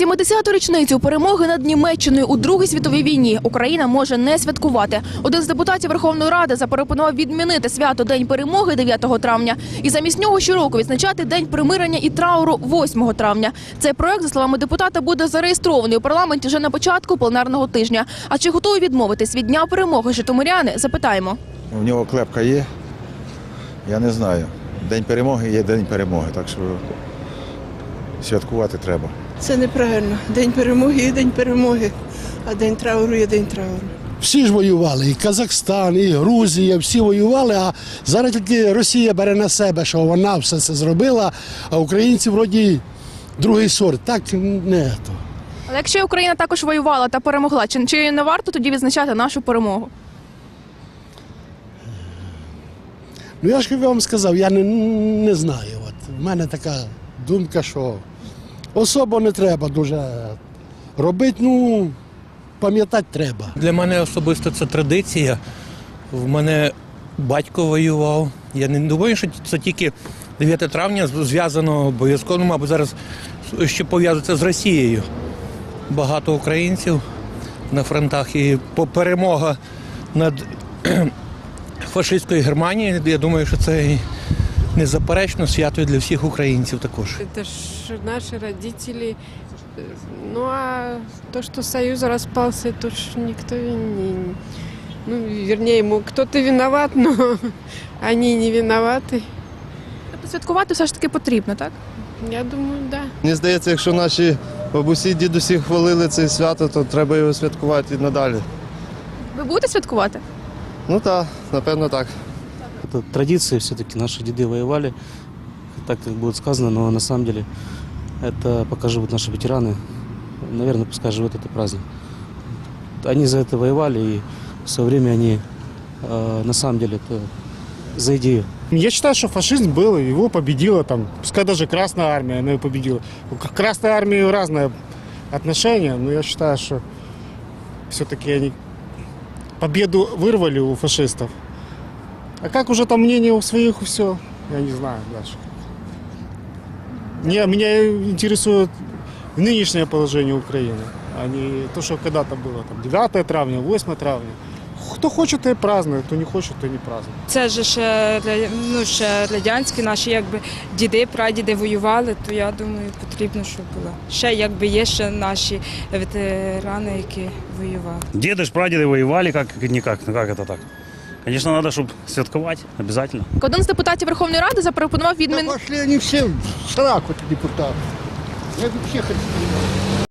70-ту річницю перемоги над Німеччиною у Другій світовій війні Україна може не святкувати. Один з депутатів Верховної Ради запропонував відмінити свято День перемоги 9 травня і замість нього щороку відзначати День примирення і трауру 8 травня. Цей проект, за словами депутата, буде зареєстрований у парламенті вже на початку пленарного тижня. А чи готові відмовитись від дня перемоги житомиряни? Запитаємо. У нього клепка є. Я не знаю. День перемоги є день перемоги, так що святкувати треба. Це неправильно. День перемоги є день перемоги, а день трауру є день трауру. Всі ж воювали, і Казахстан, і Грузія, всі воювали, а зараз тільки Росія бере на себе, що вона все це зробила, а українці вроді другий сорт. Так не то. Але якщо Україна також воювала та перемогла, чи, чи не варто тоді відзначати нашу перемогу? Ну я ж вам сказав, я не, не знаю. От в мене така думка, що особо не треба дуже робити, ну пам'ятати треба. Для мене особисто це традиція. В мене батько воював. Я не думаю, що це тільки 9 травня зв'язано обов'язково, ну, мабуть, зараз ще пов'язується з Росією. Багато українців на фронтах і перемога над фашистською Германією. Я думаю, що це незаперечно свято і для всіх українців також. Это ж наши родители. Э, Ну а то, что Союз распался, то ж никто и не... Ну, вернее, ему кто-то виноват, но они не виноваты. Тобто святкувати все ж таки потрібно, так? Я думаю, да. Мені здається, якщо наші бабусі, дідусі хвалили це свято, то треба його святкувати і надалі. Ви будете святкувати? Ну так, напевно так. Это традиция, все-таки наши деды воевали, так как будет сказано, но на самом деле это пока живут наши ветераны, наверное, пускай живет это праздник. Они за это воевали, и в свое время они э, на самом деле это за идею. Я считаю, что фашизм был, его победила там, пускай даже Красная Армия, она ее победила. К Красной Армии разное отношение, но я считаю, что все-таки они победу вырвали у фашистов. А как уже там мнение у своих, все, я не знаю дальше. Не, меня интересует нынешнее положение Украины, а не то, что когда-то было, там, 9 травня, 8 травня. Кто хочет, то и празднует, кто не хочет, то и не празднует. Це ж ще, ра- ну, ще радянські наші якби діди, прадіди воювали, то я думаю, потрібно, щоб було. Ще якби є ще наші ветерани, які воювали. Деды ж прадеды воевали как-никак, ну как это так? Конечно, надо, чтобы святковать, обязательно. Один з депутатів Верховної Ради запропонував відмінити. пошли вони всі в сраку, депутати. Я взагалі хочу.